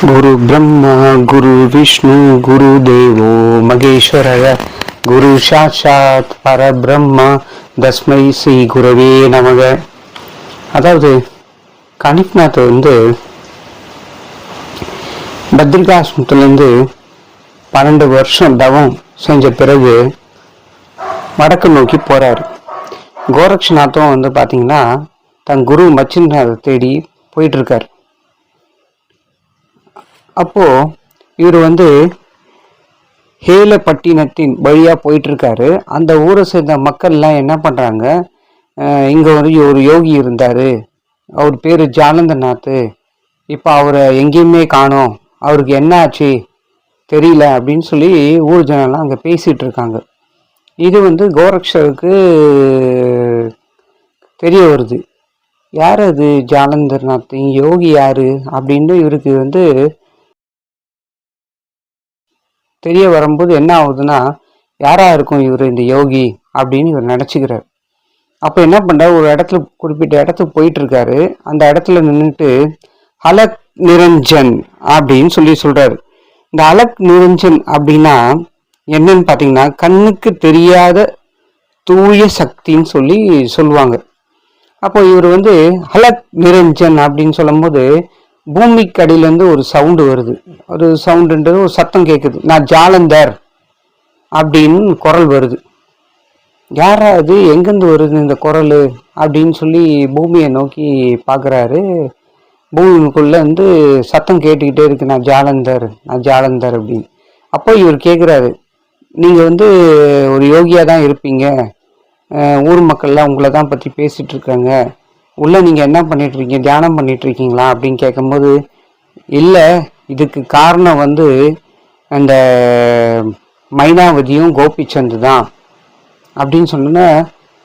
குரு பிரம்மா குரு விஷ்ணு குரு தேவோ மகேஸ்வரய. குரு சாட்சாத் பரபிரம்மா தஸ்மை ஸ்ரீ குருவே நமக. அதாவது கணிப்நாத் வந்து பத்ரிகாசிரமத்துலேருந்து பன்னெண்டு வருஷம் தவம் செஞ்ச பிறகு வடக்கு நோக்கி போகிறார் கோரக்ஷநாத்தும் வந்து பார்த்தீங்கன்னா தன் குரு மச்சின்நாதை தேடி போயிட்டுருக்கார் அப்போது அப்போ இவர் வந்து ஹேலப்பட்டினத்தின் வழியாக போயிட்டுருக்காரு. அந்த ஊரை சேர்ந்த மக்கள்லாம் என்ன பண்ணுறாங்க இங்கே ஒரு ஒரு யோகி இருந்தார். அவர் பேர் ஜானந்தநாத். இப்போ அவரை எங்கேயுமே காணோம். அவருக்கு என்ன ஆச்சு? தெரியல அப்படின்னு சொல்லி ஊர் ஜனெல்லாம் அங்கே பேசிகிட்டு இருக்காங்க இது வந்து கோரக்ஷருக்கு தெரிய வருது. யார் அது? ஜாலந்தர்நாத் யோகி யார்? அப்படின்னு இவருக்கு வந்து தெரிய வரும்போது என்ன ஆகுதுன்னா யாரா இருக்கும் இவர் இந்த யோகி அப்படின்னு இவர் நினச்சிக்கிறார். அப்போ என்ன பண்ணுறாரு ஒரு இடத்துல குறிப்பிட்ட இடத்துக்கு போயிட்டு இருக்காரு அந்த இடத்துல நின்றுட்டு அலக் நிரஞ்சன் அப்படின்னு சொல்லி சொல்றாரு. இந்த அலக் நிரஞ்சன் அப்படின்னா என்னன்னு பார்த்தீங்கன்னா கண்ணுக்கு தெரியாத தூய சக்தின்னு சொல்லி சொல்லுவாங்க. அப்போ இவர் வந்து அலக் நிரஞ்சன் அப்படின்னு சொல்லும்போது பூமிக்கு அடியிலேருந்து ஒரு சவுண்டு வருது. ஒரு சவுண்டுன்றது ஒரு சத்தம் கேட்குது நான் ஜாலந்தர் அப்படின்னு குரல் வருது. யாரா அது எங்கேருந்து வருது இந்த குரல்? அப்படின்னு சொல்லி பூமியை நோக்கி பார்க்குறாரு பூமிக்குள்ளே வந்து சத்தம் கேட்டுக்கிட்டே இருக்கு. நான் ஜாலந்தர் நான் ஜாலந்தர் அப்படின்னு. அப்போ இவர் கேட்குறாரு நீங்கள் வந்து ஒரு யோகியாக தான் இருப்பீங்க. ஊர் மக்கள்லாம் உங்களை தான் பற்றி பேசிட்டு இருக்காங்க. உள்ளே நீங்கள் என்ன பண்ணிட்டு இருக்கீங்க தியானம் பண்ணிகிட்ருக்கீங்களா அப்படின்னு கேட்கும்போது இல்லை இதுக்கு காரணம் வந்து அந்த மைனாவதியும் கோபிச்சந்து தான். அப்படின்னு சொன்னோன்னா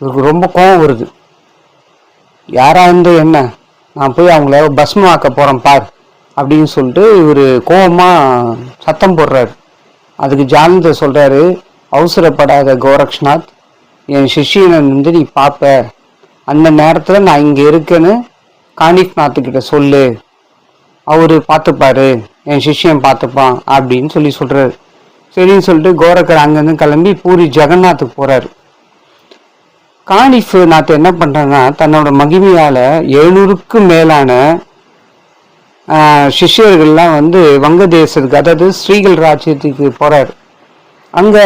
இவருக்கு ரொம்ப கோவம் வருது. யாராக இருந்து என்ன? நான் போய் அவங்கள பஸ்மாக்க போகிறேன் பார் அப்படின்னு சொல்லிட்டு இவர் கோவமாக சத்தம் போடுறாரு. அதுக்கு ஜானந்தர் சொல்கிறாரு அவசரப்படாத கோரக்ஷ்நாத் என் சிஷியனை வந்து நீ பார்ப்ப அந்த நேரத்தில் நான் இங்கே இருக்கேன்னு காணிக்நாத்துக்கிட்ட சொல்லு. அவரு பார்த்துப்பாரு என் சிஷ்யன் பார்த்துப்பான் அப்படின்னு சொல்லி சொல்றாரு. சரின்னு சொல்லிட்டு கோரக்கர் அங்கங்கே கிளம்பி பூரி ஜெகநாத்துக்கு போறாரு. காணிஃப் நாத்து என்ன பண்றாங்கன்னா தன்னோட மகிமையால எழுநூறுக்கு மேலான சிஷ்யர்கள்லாம் வந்து வங்கதேசத்துக்கு அதாவது ஸ்ரீகள் ராஜ்யத்துக்கு போறாரு. அங்க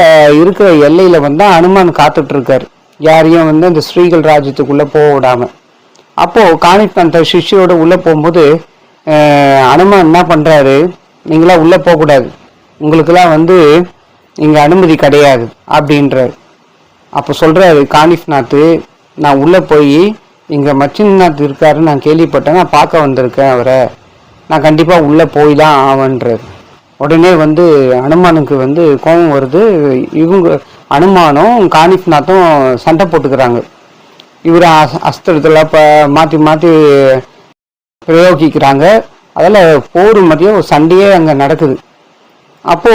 இருக்கிற எல்லையில வந்து அனுமான் காத்துட்டு இருக்காரு. யாரையும் வந்து அந்த ஸ்ரீகள் ராஜ்யத்துக்குள்ளே போக விடாமல் அப்போது காணிப் அந்த உள்ளே போகும்போது அனுமான் என்ன பண்ணுறாரு நீங்களாம் உள்ளே போகக்கூடாது. உங்களுக்கெல்லாம் வந்து இங்கே அனுமதி கிடையாது அப்படின்றாரு. அப்போ சொல்கிறாரு காணிஃப்நாத்து நான் உள்ளே போய் இங்கே மச்சின்நாத் இருக்காருன்னு நான் கேள்விப்பட்டேன் நான் பார்க்க வந்திருக்கேன் அவரை. நான் கண்டிப்பாக உள்ளே போய் தான் ஆவன்றார். உடனே வந்து அனுமானுக்கு வந்து கோபம் வருது. இவங்க அனுமானும் காணிஃப்நாத்தும் சண்டை போட்டுக்கிறாங்க. இவர் அஸ்திரத்தில் இப்போ மாற்றி மாற்றி பிரயோகிக்கிறாங்க. அதில் போர் மதியம் ஒரு சண்டையே அங்கே நடக்குது. அப்போ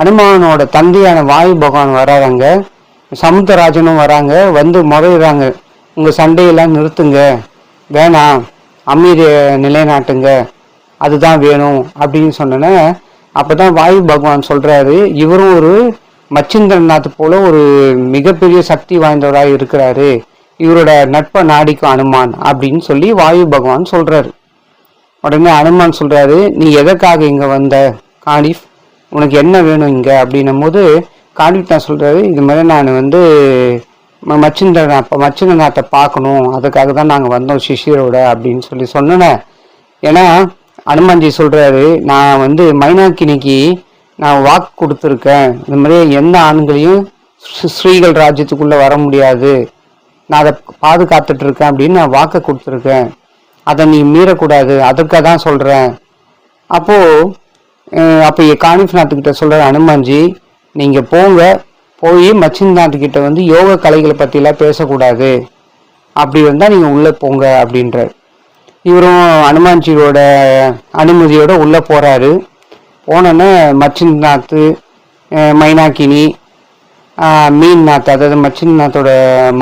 அனுமானோட தந்தையான வாயு பகவான் வராங்க சமுத்திரராஜனும் வராங்க. வந்து முறையிறாங்க. உங்கள் சண்டையெல்லாம் நிறுத்துங்க. வேணாம். அமைதியை நிலைநாட்டுங்க. அதுதான் வேணும். அப்படின்னு சொன்னோன்னே அப்பதான் வாயு பகவான் சொல்கிறாரு இவரும் ஒரு மச்சிந்திரநாத் போல ஒரு மிகப்பெரிய சக்தி வாய்ந்தவராக இருக்கிறாரு. இவரோட நட்பை நாடிக்கும் அனுமான் அப்படின்னு சொல்லி வாயு பகவான் சொல்றாரு. உடனே அனுமான் சொல்றாரு நீ எதற்காக இங்க வந்த காலிஃப் உனக்கு என்ன வேணும் இங்க? அப்படின்னும் போது காலிஃப் நான் சொல்றாரு இது மாதிரி நான் வந்து மச்சிந்திரநாத் மச்சிந்திரநாத்தை பார்க்கணும். அதுக்காக தான் நாங்கள் வந்தோம் சிஷியரோட அப்படின்னு சொல்லி சொன்னேன். ஏன்னா அனுமான்ஜி சொல்றாரு நான் வந்து மைனாக்கினிக்கு நான் வாக்கு கொடுத்துருக்கேன். இந்த மாதிரி எந்த ஆண்களையும் ஸ்ரீகள் ராஜ்யத்துக்குள்ளே வர முடியாது. நான் அதை பாதுகாத்துட்டு இருக்கேன் அப்படின்னு நான் வாக்கை கொடுத்துருக்கேன். அதை நீ மீறக்கூடாது. அதற்காக தான் சொல்கிறேன் அப்போது அப்போ காணிஃப்நாத்துக்கிட்ட சொல்கிற அனுமான்ஜி நீங்கள் போங்க. போய் மச்சின்நாத்துக்கிட்ட வந்து யோக கலைகளை பற்றிலாம் பேசக்கூடாது. அப்படி இருந்தால் நீங்கள் உள்ளே போங்க அப்படின்றார். இவரும் அனுமான்ஜியோட அனுமதியோட உள்ளே போகிறாரு போனோன்னே மச்சின் நாற்று மைனாக்கினி மீன் நாத்து அதாவது மச்சின் நாத்தோட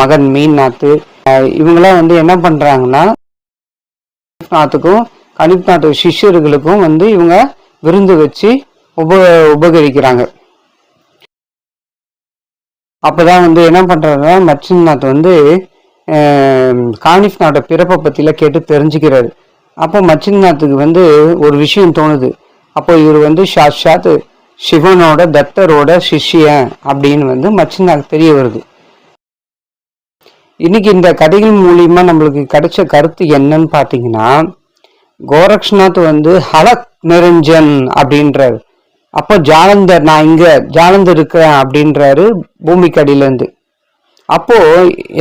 மகன் மீன் நாத்து இவங்களாம் இவங்கெல்லாம் வந்து என்ன பண்ணுறாங்கன்னா நாத்துக்கும் கணிப்நாத் சிஷ்யர்களுக்கும் வந்து இவங்க விருந்து வச்சு உப உபகரிக்கிறாங்க. அப்போதான் வந்து என்ன பண்றாருன்னா மச்சின்நாத் வந்து காணிஃப் நாட்டோட பிறப்பை பற்றிலாம் கேட்டு தெரிஞ்சுக்கிறாரு. அப்போ மச்சின்நாத்துக்கு வந்து ஒரு விஷயம் தோணுது. அப்போ இவர் வந்து சாட்சாத் சிவனோட தத்தரோட சிஷ்யன் அப்படின்னு வந்து மச்சின்நாத் தெரிய வருது. இன்னைக்கு இந்த கதைகள் மூலியமா நம்மளுக்கு கிடைச்ச கருத்து என்னன்னு பாத்தீங்கன்னா கோரக்ஷநாத் வந்து ஹலக் நிரஞ்சன் அப்படின்றாரு. அப்போ ஜாலந்தர் நான் இங்க ஜாலந்தர் இருக்கிறேன் அப்படின்றாரு பூமிக்கு அடியிலேருந்து அப்போ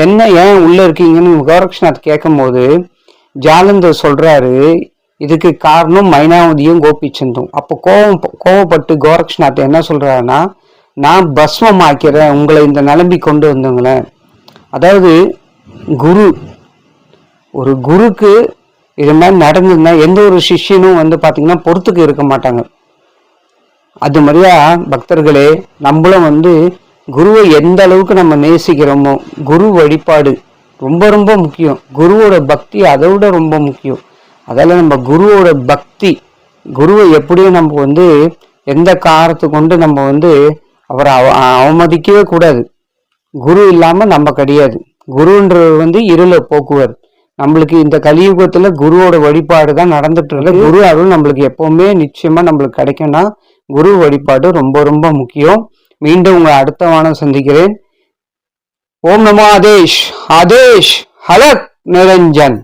என்ன ஏன் உள்ள இருக்கீங்கன்னு கோரக்ஷநாத் கேட்கும் போது ஜாலந்தர் சொல்றாரு இதுக்கு காரணம் மைனாவதியும் கோபிச்சந்தும். அப்போ கோவம் கோவப்பட்டு கோரக்ஷநாத் என்ன சொல்கிறாருன்னா நான் பஸ்மமாக்கிறேன் உங்களை இந்த நிலம்பி கொண்டு வந்தவங்களேன் அதாவது குரு ஒரு குருக்கு இது மாதிரி நடந்ததுன்னா எந்த ஒரு சிஷ்யனும் வந்து பார்த்திங்கன்னா பொறுத்துக்கு இருக்க மாட்டாங்க. அது மாதிரியா பக்தர்களே நம்மளும் வந்து குருவை எந்த அளவுக்கு நம்ம நேசிக்கிறோமோ குரு வழிபாடு ரொம்ப ரொம்ப முக்கியம். குருவோட பக்தி அதை விட ரொம்ப முக்கியம். அதால நம்ம குருவோட பக்தி குருவை எப்படியும் நம்ம வந்து எந்த காரத்தை கொண்டு நம்ம வந்து அவரை அவ அவமதிக்கவே கூடாது. குரு இல்லாமல் நம்ம கிடையாது. குருன்றவர் வந்து இருளை போக்குவர். நம்மளுக்கு இந்த கலியுகத்தில் குருவோட வழிபாடு தான் நடந்துட்டு இருக்கு குரு அருள் நம்மளுக்கு எப்போவுமே நிச்சயமாக நம்மளுக்கு கிடைக்கும்னா குரு வழிபாடு ரொம்ப ரொம்ப முக்கியம். மீண்டும் உங்களை அடுத்த வானம் சந்திக்கிறேன். ஓம் நமோ ஆதேஷ் ஆதேஷ் ஹலக் நிரஞ்சன்.